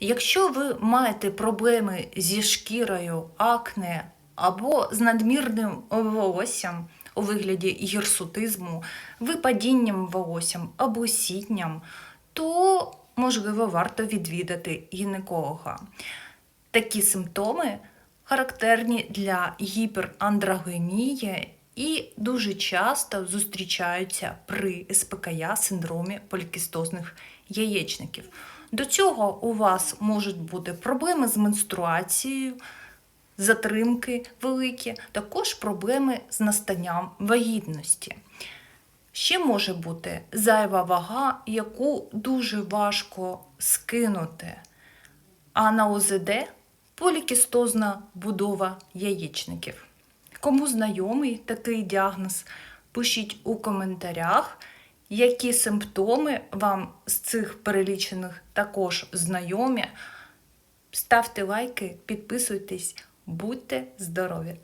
Якщо ви маєте проблеми зі шкірою, акне або з надмірним волоссям у вигляді гірсутизму, випадінням волоссям або сітням, то можливо варто відвідати гінеколога. Такі симптоми характерні для гіперандрогенії і дуже часто зустрічаються при СПКЯ синдромі полікістозних яєчників. До цього у вас можуть бути проблеми з менструацією, затримки великі, також проблеми з настанням вагітності. Ще може бути зайва вага, яку дуже важко скинути. А на ОЗД полікістозна будова яєчників. Кому знайомий такий діагноз, пишіть у коментарях, які симптоми вам з цих перелічених також знайомі. Ставте лайки, підписуйтесь, будьте здорові!